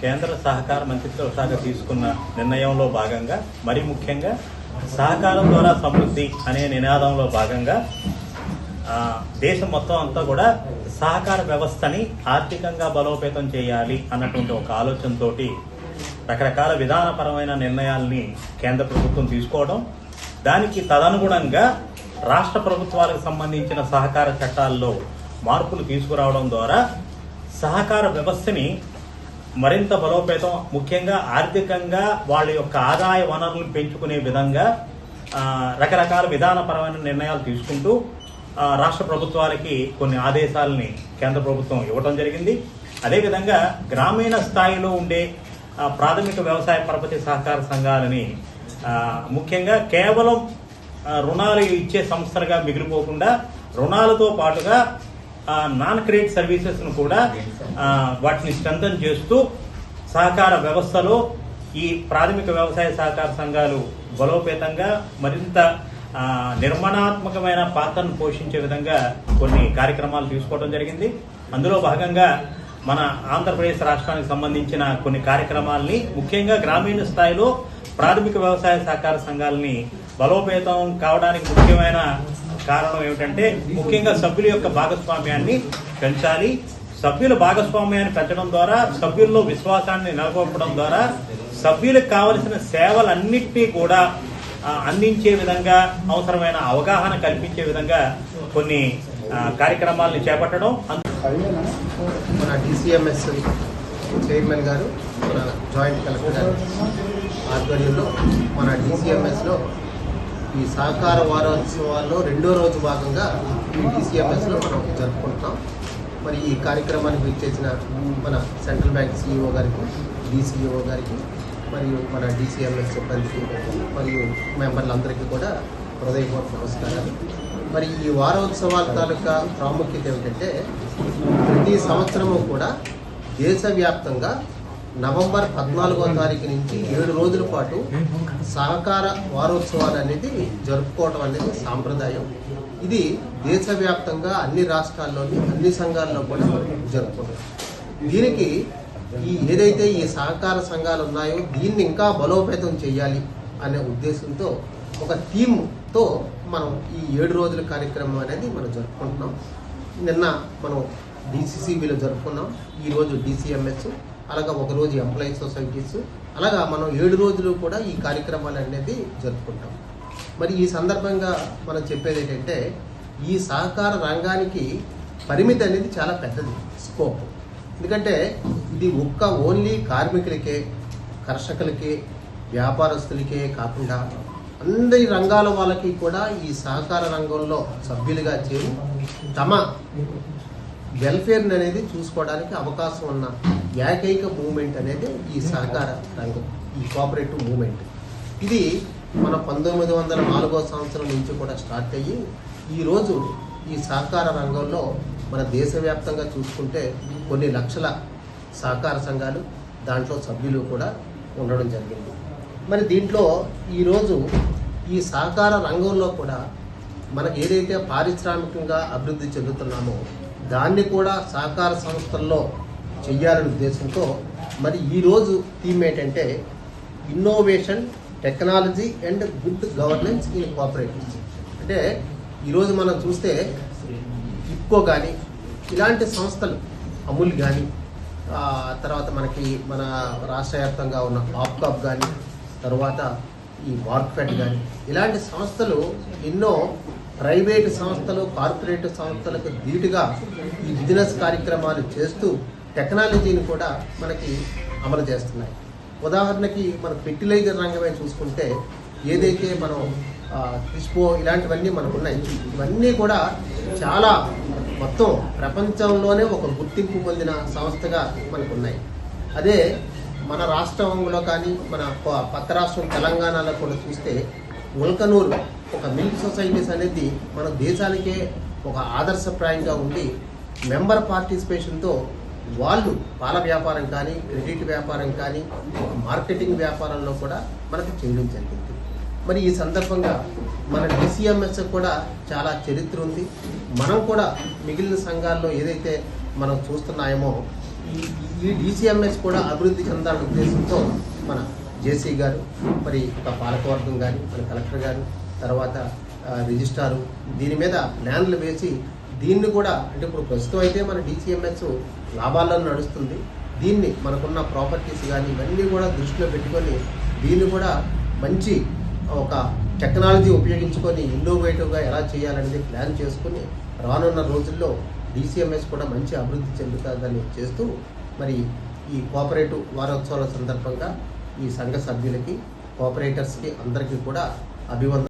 కేంద్ర సహకార మంత్రిత్వ శాఖ తీసుకున్న నిర్ణయంలో భాగంగా మరి ముఖ్యంగా సహకారం ద్వారా సమృద్ధి అనే నినాదంలో భాగంగా దేశం మొత్తం అంతా కూడా సహకార వ్యవస్థని ఆర్థికంగా బలోపేతం చేయాలి అన్నటువంటి ఒక ఆలోచనతోటి రకరకాల విధానపరమైన నిర్ణయాల్ని కేంద్ర ప్రభుత్వం తీసుకోవడం దానికి తదనుగుణంగా రాష్ట్ర ప్రభుత్వాలకు సంబంధించిన సహకార చట్టాల్లో మార్పులు తీసుకురావడం ద్వారా సహకార వ్యవస్థని మరింత బలోపేతం ముఖ్యంగా ఆర్థికంగా వాళ్ళ యొక్క ఆదాయ వనరులను పెంచుకునే విధంగా రకరకాల విధానపరమైన నిర్ణయాలు తీసుకుంటూ రాష్ట్ర ప్రభుత్వాలకి కొన్ని ఆదేశాలని కేంద్ర ప్రభుత్వం ఇవ్వడం జరిగింది. అదేవిధంగా గ్రామీణ స్థాయిలో ఉండే ప్రాథమిక వ్యవసాయ పరపతి సహకార సంఘాలని ముఖ్యంగా కేవలం రుణాలు ఇచ్చే సంస్థలుగా మిగిలిపోకుండా రుణాలతో పాటుగా నాన్ క్రెడిట్ సర్వీసెస్ను కూడా వాటిని స్ట్రెంథన్ చేస్తూ సహకార వ్యవస్థలో ఈ ప్రాథమిక వ్యవసాయ సహకార సంఘాలు బలోపేతంగా మరింత నిర్మాణాత్మకమైన పాత్రను పోషించే విధంగా కొన్ని కార్యక్రమాలు తీసుకోవడం జరిగింది. అందులో భాగంగా మన ఆంధ్రప్రదేశ్ రాష్ట్రానికి సంబంధించిన కొన్ని కార్యక్రమాలని ముఖ్యంగా గ్రామీణ స్థాయిలో ప్రాథమిక వ్యవసాయ సహకార సంఘాలని బలోపేతం కావడానికి ముఖ్యమైన కారణం ఏమిటంటే ముఖ్యంగా సభ్యుల యొక్క భాగస్వామ్యాన్ని పెంచాలి. సభ్యుల భాగస్వామ్యాన్ని పెంచడం ద్వారా సభ్యుల్లో విశ్వాసాన్ని నెలకొల్పడం ద్వారా సభ్యులకు కావలసిన సేవలన్నింటినీ కూడా అందించే విధంగా అవసరమైన అవగాహన కల్పించే విధంగా కొన్ని కార్యక్రమాలను చేపట్టడం. అందు- మన డిసిఎంఎస్ చైర్మన్ గారు మన జాయింట్ కలెక్టర్ గారు ఆధ్వర్యంలో మన డిసిఎంఎస్లో ఈ సహకార వారోత్సవాల్లో రెండో రోజు భాగంగా ఈ డిసిఎంఎస్లో మనం జరుపుకుంటున్నాం మరి ఈ కార్యక్రమానికి విచ్చేసిన మన సెంట్రల్ బ్యాంక్ సిఇఓ గారికి డిసిఇఓ గారికి మరియు మన డిసిఎంఎస్ సిబ్బందికి మరియు మెంబర్లందరికీ కూడా హృదయపూర్వక నమస్కారాలు. మరి ఈ వారోత్సవాల తాలూకా ప్రాముఖ్యత ఏమిటంటే ప్రతి సంవత్సరము కూడా దేశవ్యాప్తంగా నవంబర్ పద్నాలుగో తారీఖు నుంచి ఏడు రోజుల పాటు సహకార వారోత్సవాలు అనేది జరుపుకోవడం అనేది సాంప్రదాయం. ఇది దేశవ్యాప్తంగా అన్ని రాష్ట్రాల్లోని అన్ని సంఘాల్లో కూడా జరుపుకుంటాం దీనికి ఈ ఏదైతే ఈ సహకార సంఘాలు ఉన్నాయో దీన్ని ఇంకా బలోపేతం చేయాలి అనే ఉద్దేశంతో ఒక థీమ్తో మనం ఈ ఏడు రోజుల కార్యక్రమం అనేది మనం జరుపుకుంటున్నాం. నిన్న మనం డిసిసిబిలో జరుపుకున్నాం. ఈరోజు డిసిఎంఎస్ అలాగా ఒకరోజు ఎంప్లాయీ సొసైటీస్ అలాగా మనం ఏడు రోజులు కూడా ఈ కార్యక్రమాలు అనేది జరుపుకుంటాం. మరి ఈ సందర్భంగా మనం చెప్పేది ఏంటంటే ఈ సహకార రంగానికి పరిమితి అనేది చాలా పెద్దది స్కోప్ ఎందుకంటే ఇది ఒక్క ఓన్లీ కార్మికులకే కర్షకులకే వ్యాపారస్తులకే కాకుండా అందరి రంగాల వాళ్ళకి కూడా ఈ సహకార రంగంలో సభ్యులుగా చేరి తమ వెల్ఫేర్ అనేది చూసుకోవడానికి అవకాశం ఉన్న ఏకైక మూమెంట్ అనేది ఈ సహకార రంగం ఈ కోఆపరేటివ్ మూమెంట్. ఇది మన పంతొమ్మిది వందల నాలుగో సంవత్సరం నుంచి కూడా స్టార్ట్ అయ్యి ఈరోజు ఈ సహకార రంగంలో మన దేశవ్యాప్తంగా చూసుకుంటే కొన్ని లక్షల సహకార సంఘాలు దాంట్లో సభ్యులు కూడా ఉండడం జరిగింది. మరి దీంట్లో ఈరోజు ఈ సహకార రంగంలో కూడా మనకు ఏదైతే పారిశ్రామికంగా అభివృద్ధి చెందుతున్నామో దాన్ని కూడా సహకార సంస్థల్లో చెయ్యాలనే ఉద్దేశంతో మరి ఈరోజు థీమ్ ఏంటంటే innovation technology and good governance in cooperatives అంటే ఈరోజు మనం చూస్తే ఇప్కో కానీ ఇలాంటి సంస్థలు అమూల్ కానీ తర్వాత మనకి మన రాష్ట్ర వ్యాప్తంగా ఉన్న ఆప్కాప్ కానీ తర్వాత ఈ వార్క్ఫెడ్ కానీ ఇలాంటి సంస్థలు ఎన్నో ప్రైవేటు సంస్థలు కార్పొరేట్ సంస్థలకు ధీటుగా ఈ బిజినెస్ కార్యక్రమాలు చేస్తూ టెక్నాలజీని కూడా మనకి అమలు చేస్తున్నాయి. ఉదాహరణకి మన ఫెర్టిలైజర్ రంగమే చూసుకుంటే ఏదైతే మనం క్రిస్పో ఇలాంటివన్నీ మనకు ఉన్నాయి ఇవన్నీ కూడా చాలా మొత్తం ప్రపంచంలోనే ఒక గుర్తింపు పొందిన సంస్థగా మనకు ఉన్నాయి అదే మన రాష్ట్రంలో కానీ మన ప- పక్క రాష్ట్రం తెలంగాణలో కూడా చూస్తే ఉల్కనూరు ఒక మిల్క్ సొసైటీస్ అనేది మన దేశానికే ఒక ఆదర్శప్రాయంగా ఉండి మెంబర్ పార్టిసిపేషన్తో వాళ్ళు పాల వ్యాపారం కానీ క్రెడిట్ వ్యాపారం కానీ మార్కెటింగ్ వ్యాపారంలో కూడా మనకు చేయడం జరిగింది. మరి ఈ సందర్భంగా మన డిసిఎంఎస్ కూడా చాలా చరిత్ర ఉంది. మనం కూడా మిగిలిన సంఘాల్లో ఏదైతే మనం చూస్తున్నామో ఈ- ఈ డిసిఎంఎస్ కూడా అభివృద్ధి చెందాలనే ఉద్దేశంతో మన జేసీ గారు మరి ఒక పాలకవర్గం కానీ మన కలెక్టర్ గారు తర్వాత రిజిస్టారు. దీని మీద ప్లాన్లు వేసి దీన్ని కూడా అంటే ఇప్పుడు ప్రస్తుతం అయితే మన డిసిఎంఎస్ లాభాలను నడుస్తుంది. దీన్ని మనకున్న ప్రాపర్టీస్ కానీ ఇవన్నీ కూడా దృష్టిలో పెట్టుకొని దీన్ని కూడా మంచి ఒక టెక్నాలజీ ఉపయోగించుకొని ఇన్నోవేటివ్గా ఎలా చేయాలనేది ప్లాన్ చేసుకుని రానున్న రోజుల్లో డిసిఎంఎస్ కూడా మంచి అభివృద్ధి చెందుతుందని చేస్తూ మరి ఈ కోఆపరేటివ్ వారోత్సవాల సందర్భంగా ఈ సంఘ సభ్యులకి కోఆపరేటర్స్కి అందరికీ కూడా అభివందన